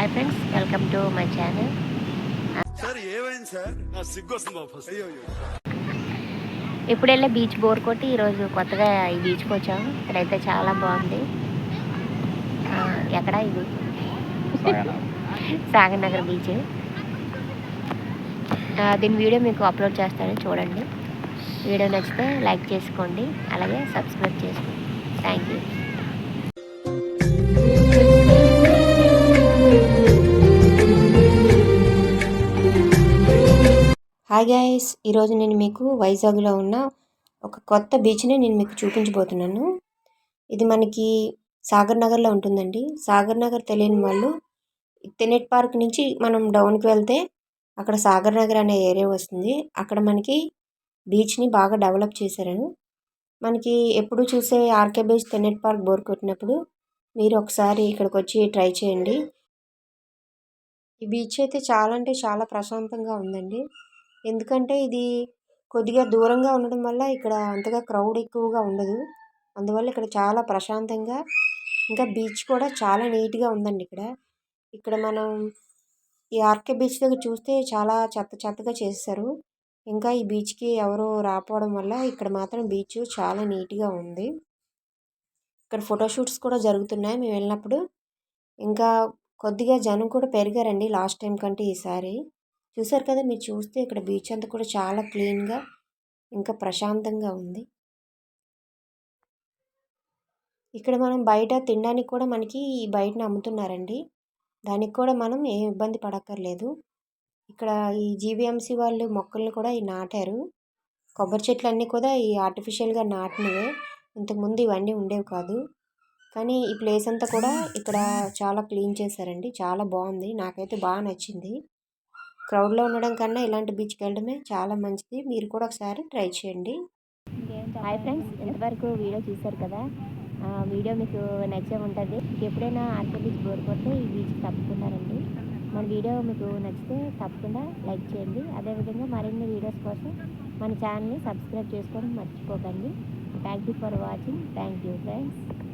Hi friends welcome to my channel sir ఏమైంది sir నా సిగ్గు వస్తుంది బాబు ఫస్ట్ అయ్యో ఇప్పుడు వెళ్ళే బీచ్ బోర్ కొట్టి ఈరోజు కొత్తగా ఈ బీచ్కి వచ్చాము. ఇక్కడైతే చాలా బాగుంది. ఎక్కడ ఇది? సాగర్ నగర్ బీచ్ దీని వీడియో మీకు అప్లోడ్ చేస్తాను చూడండి. వీడియో నచ్చితే లైక్ చేసుకోండి అలాగే సబ్స్క్రైబ్ చేసుకోండి. థ్యాంక్ యూ హాయ్ గాయస్ ఈరోజు నేను మీకు వైజాగ్లో ఉన్న ఒక కొత్త బీచ్ని నేను మీకు చూపించబోతున్నాను. ఇది మనకి సాగర్ నగర్లో ఉంటుందండి. సాగర్ నగర్ తెలియని వాళ్ళు తెనెట్ పార్క్ నుంచి మనం డౌన్కి వెళ్తే అక్కడ సాగర్ నగర్ అనే ఏరియా వస్తుంది. అక్కడ మనకి బీచ్ని బాగా డెవలప్ చేశారు. మనకి ఎప్పుడు చూసే RK beach Tenneti park bore కొట్టినప్పుడు మీరు ఒకసారి ఇక్కడికి వచ్చి ట్రై చేయండి. ఈ బీచ్ అయితే చాలా అంటే చాలా ప్రశాంతంగా ఉందండి. ఎందుకంటే ఇది కొద్దిగా దూరంగా ఉండడం వల్ల ఇక్కడ అంతగా క్రౌడ్ ఎక్కువగా ఉండదు. అందువల్ల ఇక్కడ చాలా ప్రశాంతంగా ఇంకా బీచ్ కూడా చాలా నీట్గా ఉందండి ఇక్కడ. ఇక్కడ మనం ఈ ఆర్కే బీచ్ దగ్గర చూస్తే చాలా చెత్త చెత్తగా చేశారు ఇంకా ఈ బీచ్కి ఎవరు రాకపోవడం వల్ల ఇక్కడ మాత్రం బీచ్ చాలా నీట్గా ఉంది. ఇక్కడ ఫోటోషూట్స్ కూడా జరుగుతున్నాయి మేము వెళ్ళినప్పుడు. ఇంకా కొద్దిగా జనం కూడా పెరిగారండి లాస్ట్ టైం కంటే ఈసారి. చూసారు కదా మీరు చూస్తే ఇక్కడ బీచ్ అంతా కూడా చాలా క్లీన్గా ఇంకా ప్రశాంతంగా ఉంది. ఇక్కడ మనం బయట తినడానికి కూడా మనకి బయటను అమ్ముతున్నారండి దానికి కూడా మనం ఏం ఇబ్బంది పడక్కర్లేదు. ఇక్కడ ఈ జీవీఎంసీ వాళ్ళు మొక్కలను కూడా ఈ నాటారు. కొబ్బరి చెట్లు అన్నీ కూడా ఈ ఆర్టిఫిషియల్గా నాటినవే. ఇంతకుముందు ఇవన్నీ ఉండేవి కాదు. కానీ ఈ ప్లేస్ అంతా కూడా ఇక్కడ చాలా క్లీన్ చేశారండి. చాలా బాగుంది. నాకైతే బాగా నచ్చింది. క్రౌడ్లో ఉండడం కన్నా ఇలాంటి బీచ్కి వెళ్ళడమే చాలా మంచిది. మీరు కూడా ఒకసారి ట్రై చేయండి. హాయ్ ఫ్రెండ్స్ ఇంతవరకు వీడియో చూశారు కదా? ఆ, వీడియో మీకు నచ్చే ఉంటుంది. ఎప్పుడైనా ఆర్కే బీచ్ బోర్ కొడితే ఈ బీచ్ తప్పుకున్నారండి మన వీడియో మీకు నచ్చితే తప్పకుండా లైక్ చేయండి. అదేవిధంగా మరిన్ని వీడియోస్ కోసం మన ఛానల్ని సబ్స్క్రైబ్ చేసుకోవడం మర్చిపోకండి. Thank you for watching. Thank you friends.